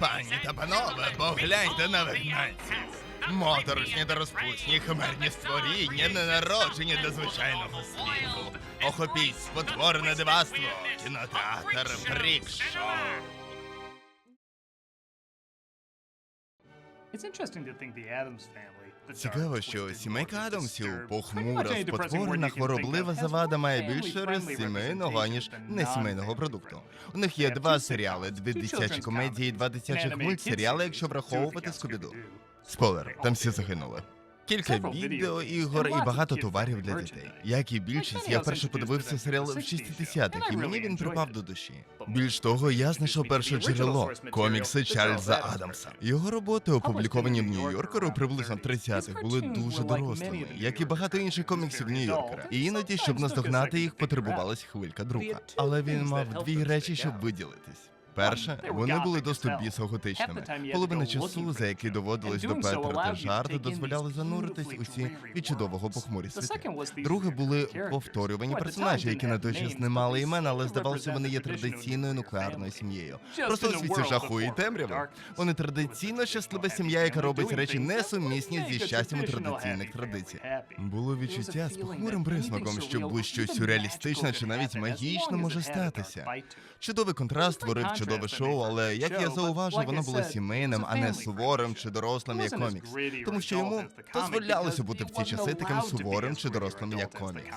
Пані та панове, погляньте на вигнанців. Моторошні та розпусні, химерні створіння, ненароджені до звичайного світу. Охопіть спотворене диваство, кінотеатр фрік-шоу. Цікаво, що сімейка Адамсів похмура, спотворена, хвороблива завада має більше рис сімейного, аніж несімейного продукту. У них є два серіали, дві дитячі комедії, два дитячих мультсеріали, якщо враховувати Скобіду. Спойлер, там всі загинули. Кілька відео, ігор і багато товарів для дітей. Як і більшість, я вперше подивився серіал в 60-х, і мені він припав до душі. Більш того, я знайшов перше джерело комікси Чарльза Адамса. Його роботи, опубліковані в Нью-Йоркеру приблизно в 30-х, були дуже дорослими, як і багато інших коміксів Нью-Йоркера. І іноді, щоб наздогнати їх, потребувалась хвилька друга. Але він мав дві речі, щоб виділитись. Перше, вони були досить бісоготичними. Половина часу, за який доводилось допетрити жарти, дозволяли зануритись усі від чудового похмурі світи. Друге були повторювані персонажі, які на той час не мали імен, але здавалося, вони є традиційною нуклеарною сім'єю. Просто у світі жаху і темряви. Вони традиційно щаслива сім'я, яка робить речі несумісні зі щастям традиційних традицій. Було відчуття з похмурим присмаком, що будь-що сюрреалістичне чи навіть магічне може статися. Чудовий контраст створив чудове шоу, але як я зауважив, воно було сімейним, а не суворим чи дорослим як комікс. Тому що йому дозволялося бути в ті часи таким суворим чи дорослим як комікс.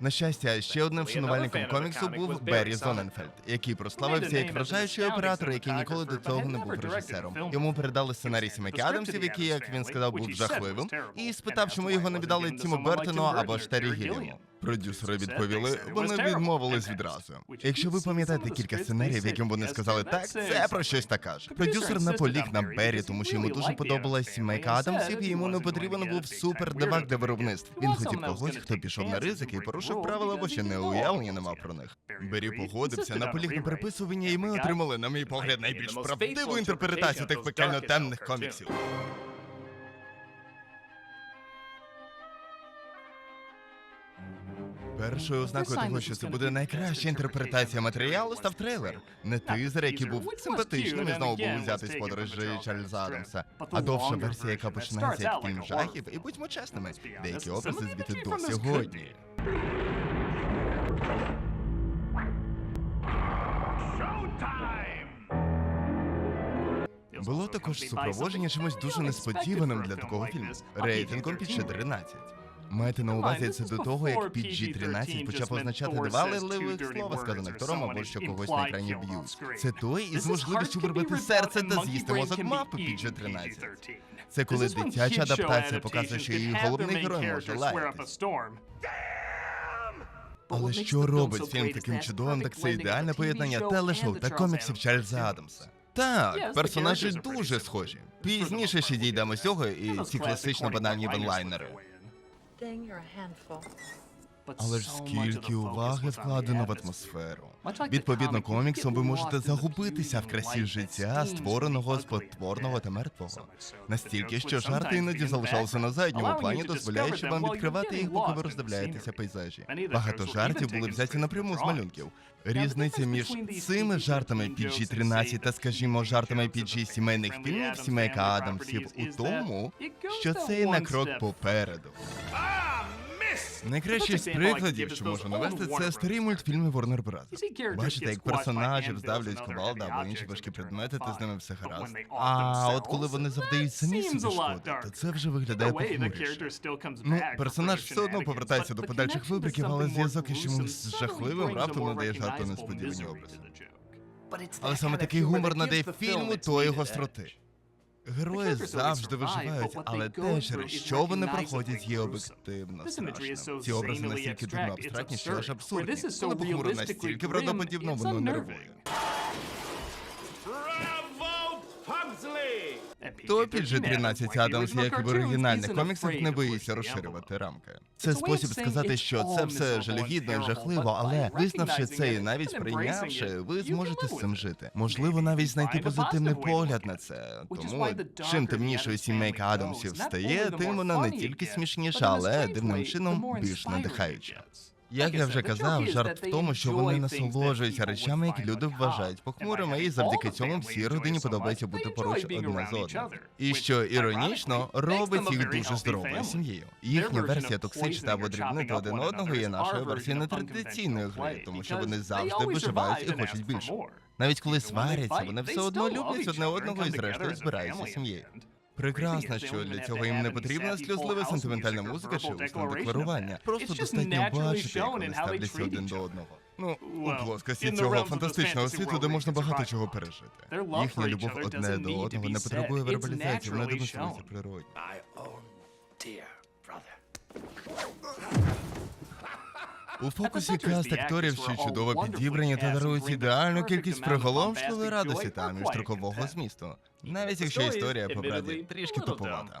На щастя, ще одним вшанувальником коміксу був Беррі Зоненфельд, який прославився як вражаючий оператор, який ніколи до цього не був режисером. Йому передали сценарій Сімейки Адамсів, який, як він сказав, був жахливим, і спитав, чому його не віддали Тіму Бертону або ж Террі Гілліаму. Продюсери відповіли, вони відмовились відразу. Якщо ви пам'ятаєте кілька сценаріїв, яким вони сказали так, це про щось та каже. Продюсер наполіг на Беррі, тому що йому дуже подобалась сімейка Адамсів, і йому не потрібен був супер дивак для виробництв. Він хотів когось, хто пішов на ризики і порушив правила, бо ще не уявлення не мав про них. Беррі погодився, наполіг на переписування, і ми отримали, на мій погляд, найбільш правдиву інтерпретацію тих пекельно темних коміксів. Першою ознакою того, що це буде найкраща інтерпретація матеріалу, став трейлер. Не тизер, який був симпатичним і знову був взятий з подорожі Чарльза Адамса, а довша версія, яка починається як фільм жахів, і будьмо чесними, деякі образи звідти досі годні. Було також супроводження чимось дуже несподіваним для такого фільму. рейтингом під 14. Маєте на увазі це до того, як PG-13 почав означати два лиливих слова, сказаних актором або що когось на екрані б'ють. Це той із можливістю вирвати серце та з'їсти мозок мавпи PG-13. Це коли дитяча адаптація показує, що її головний герой може лаятись. Але що робить фільм таким чудовим, так це ідеальне поєднання телешоу та коміксів Чарльза Адамса. Так, персонажі дуже схожі. Пізніше ще дійдемо з цього і ці класично банальні ванлайнери. Але ж скільки уваги вкладено в атмосферу. Відповідно коміксом ви можете загубитися в красі життя, створеного з потворного та мертвого. Настільки, що жарти іноді залишалися на задньому плані, дозволяючи вам відкривати їх, поки ви роздивляєтеся пейзажі. Багато жартів були взяті напряму з малюнків. Різниця між цими жартами PG-13 та, скажімо, жартами PG сімейних фільмів сімейка Адамсів у тому, що це на крок попереду. Найкращий з прикладів, що можу навести, це старі мультфільми Warner Bros. Бачите, як персонажів здавлюють ковалда або інші важкі предмети, та з ними все гаразд. А от коли вони завдають самі собі шкоди, то це вже виглядає похмуріше. Ну, персонаж все одно повертається до подальших вибриків, але зв'язок із чимось жахливим раптом надає жарту несподівані образи. Але саме такий гумор надає фільму тої гостроти. Герої завжди виживають, але те, через що вони проходять, є об'єктивно страшним. Ці образи настільки дивно абстрактні, що аж абсурдні. Але похмуро настільки правдоподібно, воно нервує. То підже 13 Адамс, як і в оригінальних коміксах, не боїться розширювати рамки. Це спосіб сказати, що це все жалюгідно і жахливо, але визнавши це і навіть сприйнявши, ви зможете з цим жити. Можливо, навіть знайти позитивний погляд на це. Тому чим темнішою сімейка Адамсів стає, тим вона не тільки смішніша, але дивним чином більш надихаюча. Як я вже казав, жарт в тому, що вони насолоджуються речами, які люди вважають похмурими, і завдяки цьому всій родині подобається бути поруч одне з одним. І що іронічно, робить їх дуже здоровою сім'єю. Їхня версія токсичити або дрібнити один одного є нашою версією нетрадиційної гри, тому що вони завжди виживають і хочуть більше. Навіть коли сваряться, вони все одно люблять одне одного і зрештою збираються сім'єю. Прекрасно, що для цього їм не потрібна сльозлива сентиментальна музика чи усне декларування. Просто достатньо бачити, як вони ставляться один до одного. Ну, у плоскості цього фантастичного світу, де можна багато чого пережити. Їхня любов одне до одного не потребує вербалізації, вона демонструється природньо. У фокусі каст акторів, що чудово підібрані та дарують ідеальну кількість приголомшливої радості та міжстрокового змісту. Навіть якщо історія по правді трішки туповата.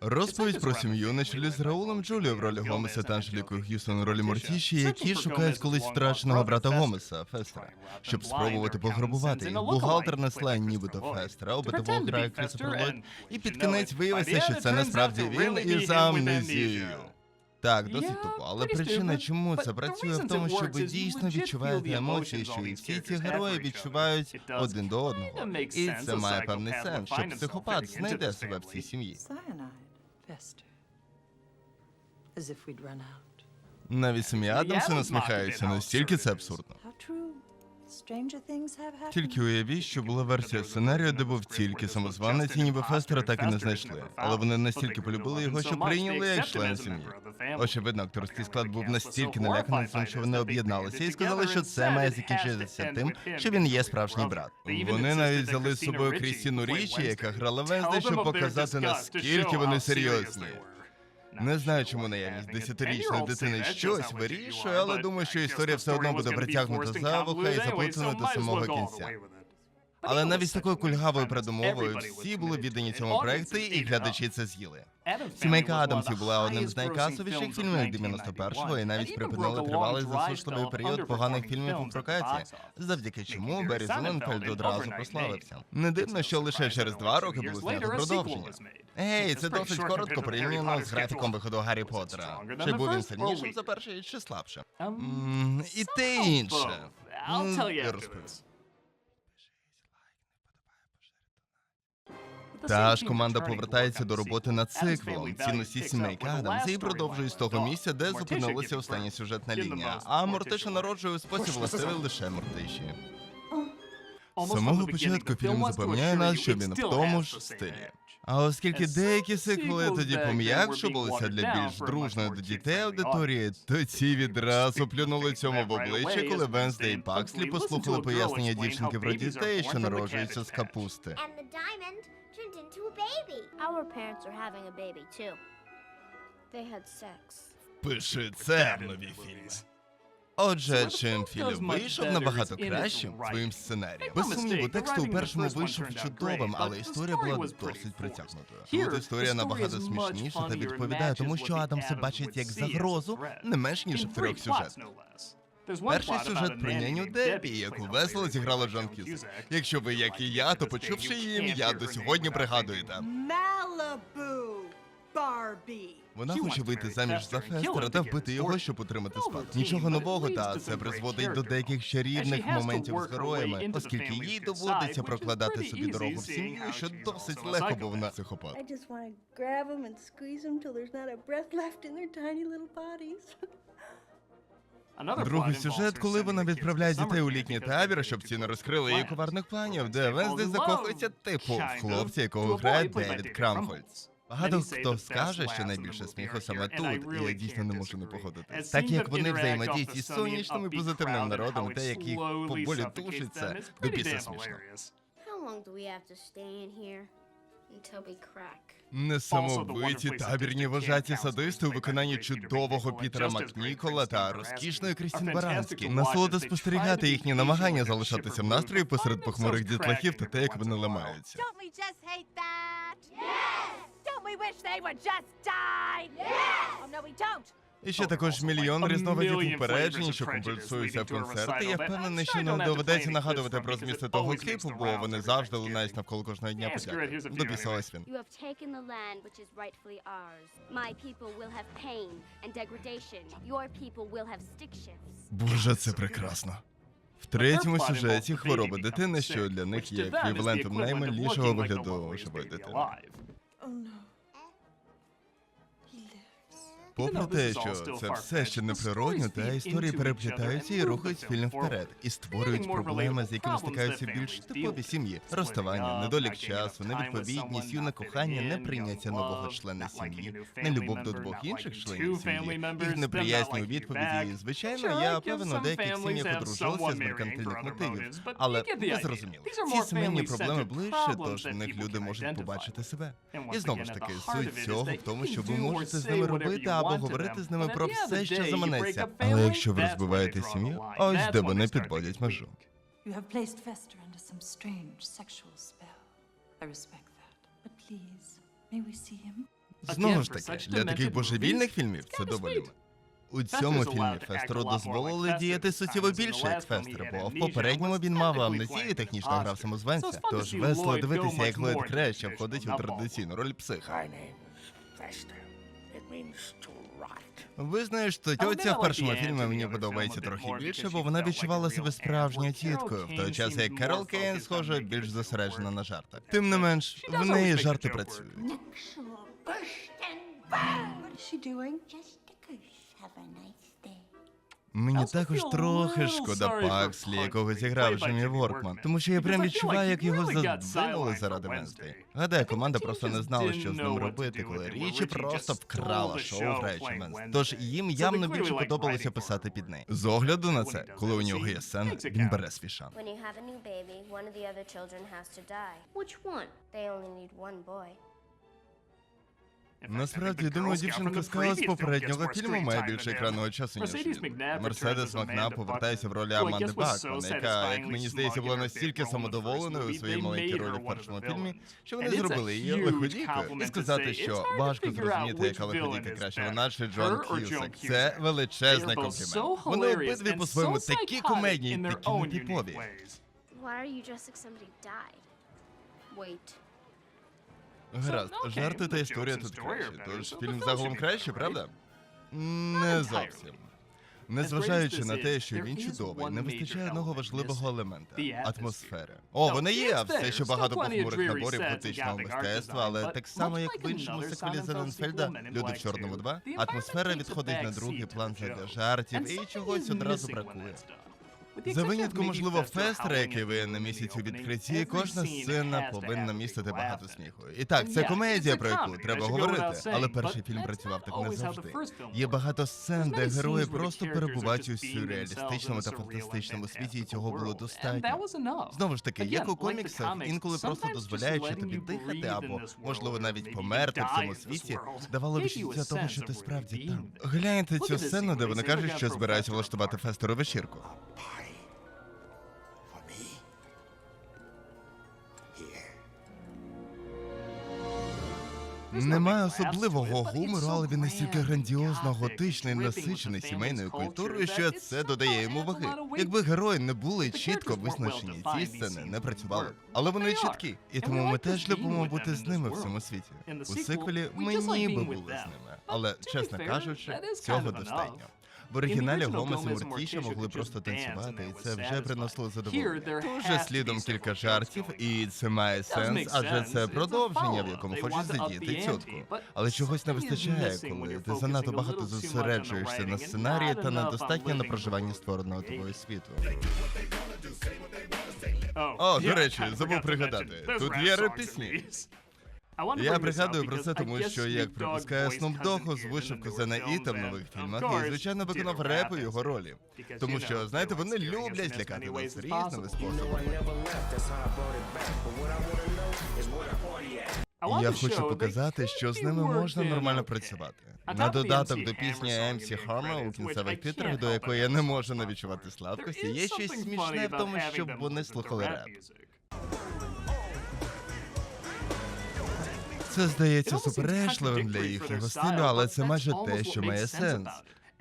Розповідь про сім'ю на чолі з Раулом Джуліо в ролі Гомеса та Анжелікою Х'юстон у ролі Мортіші, які шукають колись втраченого брата Гомеса, Фестера, щоб спробувати пограбувати їх. Бухгалтер на слайн нібито Фестера, обидва грає Крістофер Ллойд, і під кінець виявиться, що це насправді він із амнезією. Так, досить тупо, але причина, чому це працює в тому, що ви дійсно відчуваєте емоції, що і всі ці герої відчувають один до одного. І це має певний сенс, що психопат знайде себе в цій сім'ї. Навіть самі Адамси насміхаються, настільки це абсурдно. Тільки уявіть, що була версія сценарію, де був тільки самозванець, і ніби Фестера так і не знайшли. Але вони настільки полюбили його, що прийняли як член сім'ї. Очевидно, акторський склад був настільки наляканий цим, що вони об'єдналися і сказали, що це має закінчитися тим, що він є справжній брат. Вони навіть взяли з собою Крістіну Річі, яка грала Венздей, щоб показати наскільки вони серйозні. Не знаю, чому наявність десятирічної дитини щось вирішує, але думаю, що історія все одно буде притягнута за вуха і заплутана до самого кінця. Але навіть з такою кульгавою передумовою всі були віддані цьому проекту, і глядачі це з'їли. Сімейка Адамсів була одним з найкасовіших фільмів 91-го і навіть припинили тривалий засушливий період поганих фільмів у прокаті, завдяки чому Беррі Зеленфельд одразу прославився. Не дивно, що лише через два роки було знято продовження. Ей, це досить коротко порівняно з графіком виходу Гаррі Поттера. Чи був він сильнішим за перший, чи слабше? М, І те інше. Я розповім. Та ж команда повертається до роботи над циквелом цінності сімейки Адамс і продовжує з того місця, де зупинилася остання сюжетна лінія. А Мортиша народжує у спосіб властивий лише Мортиші. З самого початку фільм запевняє нас, що він в тому ж стилі. А оскільки деякі сиквели тоді пом'якшувалися для більш дружної до дітей аудиторії, то ці відразу плюнули цьому в обличчя, коли Венсдей і Пакслі послухали пояснення дівчинки про дітей, що народжуються з капусти. Turned into a baby. Our parents are having a baby too. They had sex. Пиши це в нові фільми. Отже, чим фільм вийшов набагато кращим своїм сценарієм. Без сумніву, текст у першому вийшов чудовим, але історія була досить притягнутою. Тут історія набагато смішніша та відповідає тому, що Адамси бачить як загрозу не менш ніж в трьох сюжетах. Перший сюжет про няню Дебі, яку весело зіграла Джон Кюзак. Якщо ви, як і я, то почувши її ім'я, до сьогодні пригадуєте. Malibu Barbie. Вона хоче вийти заміж за Фестера та вбити його, щоб отримати спадок. Нічого нового, та це призводить до деяких чарівних моментів з героями, оскільки їй доводиться прокладати собі дорогу в сім'ю, що досить легко, бо вона психопат. Другий сюжет, коли вона відправляє дітей у літній табір, щоб ці не розкрили її коварних планів, де Венздей закохується типу в хлопця, якого грає Девід Крамхольц. Багато хто скаже, що найбільше сміху саме тут, і я дійсно не можу не погодитись. Так як вони взаємодіють із сонячним і позитивним народом, те, як їх поволі тушиться, до біса смішно. How long do we have to stay in here? Until we crack. Несамовиті табірні вожаті садисти у виконанні чудового Пітера Макнікола та розкішної Крістін Баранські. Насолода спостерігати їхні намагання залишатися в настрої посеред похмурих дітлахів та те, як вони ламаються. Don't we just hate that? Yes! Don't we wish they would just die? Yes! Oh, no, we don't. І ще також мільйон різновидів упереджень, що компенсуються в концерти. Я впевнений, що не доведеться нагадувати про змісти того кліпу, бо вони завжди лунають навколо кожного дня подяки. Дописалась він. You have taken the land which is rightfully ours. My people will have pain and degradation. Your people will have stick shifts. Боже, це прекрасно. В третьому сюжеті хвороба дитини, що для них є еквівалентом наймилішого вигляду живої дитини. Попри те, що це все ще неприродньо, та історії переплітаються і рухають фільм вперед, і створюють проблеми, з якими стикаються більш типові сім'ї: розставання, недолік часу, невідповідність, юне кохання, неприйняття нового члена сім'ї, нелюбов до двох інших членів сім'ї, їх неприязні у відповіді. І, звичайно, я певен, у деяких сім'ях одружувався з меркантильних мотивів, але ви зрозуміли, ці сімейні проблеми ближче, тож в них люди можуть побачити себе. І знову ж таки, суть цього в тому, що ви можете з ними робити або говорити з ними про все, що заманеться. Але якщо ви розбиваєте сім'ю, ось де вони підводять межу. You have placed Fester under some strange sexual spell. I respect that. But please, may we see him? Знову ж таки, для таких божевільних фільмів це доволі. У цьому фільмі Фестеру дозволили діяти суттєво більше, як Фестер, бо в попередньому він мав амнезію і технічно грав самозванця. Тож весело дивитися, як Ллойд Креща входить у традиційну роль психа. Визнаєш, що тьотя в першому фільмі мені подобається трохи більше, бо вона відчувала себе справжньою тіткою, в той час як Керол Кейн, схоже, більш зосереджена на жартах. Тим не менш, в неї жарти працюють. She doing? Just a goose. Have a nice day. Мені також трохи шкода Пакслі, якого зіграв Джиммі Воркман, тому що я прям відчуваю, як його задвинули заради Венсдей. Гадаю, команда просто не знала, що з ним робити, коли Річі просто вкрала шоу граючи Венсдей. Тож їм явно більше подобалося писати під неї. З огляду на це, коли у нього є сцена, він бере свій шанс. When you have a new baby, one of the other children has to die. Which one? They only need one boy. Насправді, думаю, дівчинка Скала з попереднього фільму має більше екранного часу, ніж він. Мерседес Макнаб повертається в ролі Аманди Бакман, яка, як мені здається, була настільки самодоволеною у своїй маленькій ролі в першому фільмі, що вони зробили її лиходійкою. І сказати, що важко зрозуміти, яка лиходійка краще, вона чи Джон К'юсак. Це величезний комплімент. Вони обидві по-своєму такі комедні такі нетипові. Why are you just like somebody died? Wait. Гаразд, жарти та історія тут краще, тож фільм загалом краще, правда? Не зовсім. Незважаючи на те, що він чудовий, не вистачає одного важливого елемента атмосфери. О, вони є, все ще багато похмурих наборів готичного мистецтва, але так само, як в іншому сиквелі Зеленфельда, Люди в чорному 2, атмосфера відходить на другий план задля жартів і чогось одразу бракує. За винятком, можливо, фестера, який ви на місяць у відкритті, кожна сцена повинна містити багато сміху. І так, це комедія, про яку треба говорити, але перший фільм працював так не завжди. Є багато сцен, де герої просто перебувають у сюрреалістичному та фантастичному світі, і цього було достатньо. Знову ж таки, як у коміксах, інколи просто дозволяючи тобі дихати або, можливо, навіть померти в цьому світі, давало відчуття того, що ти справді там. Гляньте цю сцену, де вони кажуть, що збираються влаштувати фестеру вечірку. Немає особливого гумору, але він настільки грандіозно готичний, насичений сімейною культурою, що це додає йому ваги. Якби герої не були чітко визначені, ці сцени не працювали. Але вони чіткі, і тому ми теж любимо бути з ними в цьому світі. У сиквелі ми ніби були з ними, але чесно кажучи, цього достатньо. В оригіналі Гомес і Муртіша могли просто танцювати, і це вже приносило задоволення. Дуже слідом кілька жартів, і це має сенс, адже це продовження, в якому хочуть задіяти тітку. Але чогось не вистачає, коли ти занадто багато зосереджуєшся на сценарії та недостатньо на проживанні створеного тобою світу. О, до речі, забув пригадати. Тут є реп пісні. Я пригадую про це, тому що, як припускає Snoop Dogg, озвучив Козена Іта в нових фільмах і, звичайно, виконав реп у його ролі. Тому що, знаєте, вони люблять злякати вас різними способами. Я хочу показати, що з ними можна нормально працювати. На додаток до пісні MC Hammer у кінцевих титрах, до якої я не можу не відчувати слабкості, є щось смішне в тому, щоб вони слухали реп. Це здається суперечливим для їхнього стилю, але це майже те, що має сенс.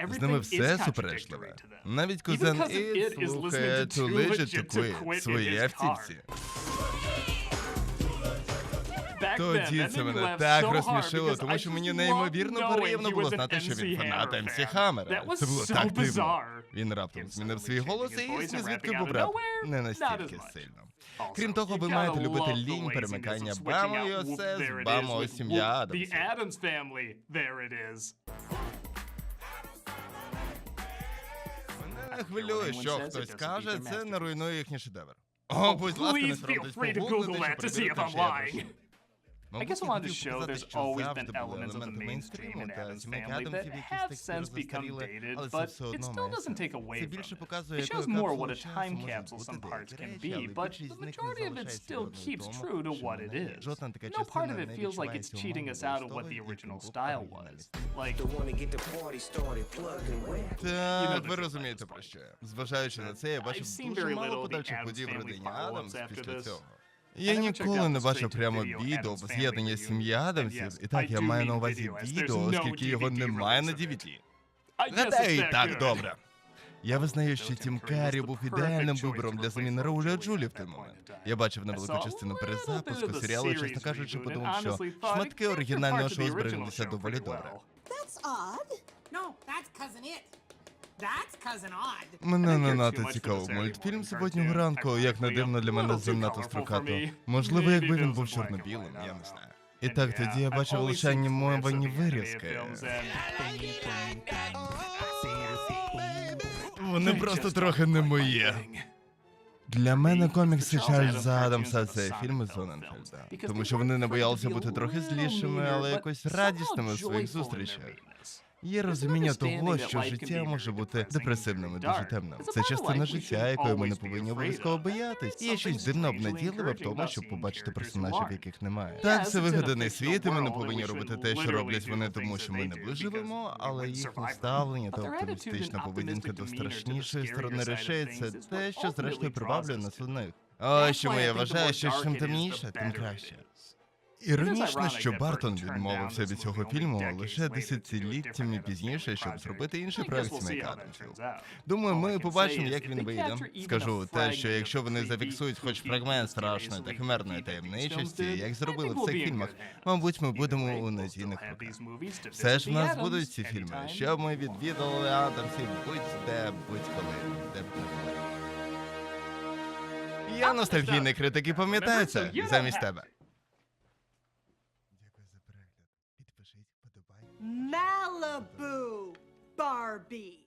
З ними все суперечливе. Навіть кузен Ід слухає Too Legit to Quit свої автівці. Тоді це мене так розсмішило, тому що мені неймовірно приємно було знати, що він фанат МС Хаммера. Це було так дивно. Він раптом змінив свій голос і ні звідки був рап. Не настільки сильно. Крім того, ви маєте любити лінь перемикання Бамо і осе з Бамо сім'я Адамсів. Adams family. There it is. Мене хвилює, що хтось каже, це не руйнує їхній шедевр. О, будь ласка, не соромтесь погуглити, if перевірити, чи я. I Мабуть, guess I я wanted to хотів show показати, there's що always завжди been були elements of the елементи mainstream мейнстріму in та Addams сімейки family Адамсів, that які have з since текстури become застаріли, dated, але це but все it одно still має doesn't сенс. take away Це from більше it. показує, It shows якою more what a капсулою time часу capsule можуть some бути parts can деякі be, речі, але but більшість the з них не majority of it залишається still одною keeps тому, true to що what вона it є. is. Жодна така No part частина of it не feels like it's відчувається cheating us умовно out of what the того, original яким був style оригінальний was. стиль. Like, wanna get the party started, plug and wet. Так, the ви joke розумієте at this про point. що я. Зважаючи на це, я бачив I've seen дуже very мало little of the подальших Addams подій в Family родині follow-ups Адамс after після this. цього. Я ніколи не бачив прямо відео з'єднання сім'ї Адамсів, і так я маю на увазі відео, оскільки його немає на. DVD. Гадаю, і так добре. Я визнаю, що Тім Каррі був ідеальним вибором для заміни Julia Джулі в той момент. Я бачив невелику частину перезапуску серіалу, чесно кажучи, подумав, що шматки оригінального шоу збереглися доволі добре. That's odd. No, that's cousin it. That's cousin odd. Мене не надто цікавив мультфільм суботнього ранку, як не дивно для a мене занадто строкато. Можливо, якби він був чорно-білим, я не знаю. І так, тоді я бачив лише animated вирізки. Вони просто трохи не моє. Для мене комікси Чарльза Адамса це фільми films, Тому що вони не боялися бути a трохи злішими, але якось радісними в своїх зустрічах. Є розуміння того, що життя може бути депресивним і дуже темним. Це частина життя, якої ми не повинні обов'язково боятись. Є щось дивно обнадійливе в тому, щоб побачити персонажів, яких немає. Так, це вигаданий світ, і ми не повинні робити те, що роблять вони, тому що ми не виживемо, але їхнє ставлення та оптимістична поведінка до страшнішої сторони речей це те, що зрештою приваблює нас у них. Ось чому я вважаю, що чим темніше, тим краще. Іронічно, що Бартон відмовився від цього фільму лише десятиліттями пізніше, щоб зробити інший проект that Адамсів. Думаю, ми побачимо, як він вийде. Скажу те, що якщо вони зафіксують хоч фрагмент страшної та химерної таємничості, як зробили в цих фільмах, мабуть, ми будемо у надійних руках. Все ж в нас будуть ці фільми, щоб ми відвідали Адамсів будь-де, будь-коли, де б не було. Я ностальгійний критик і пам'ятаю це замість тебе. Malibu Barbie.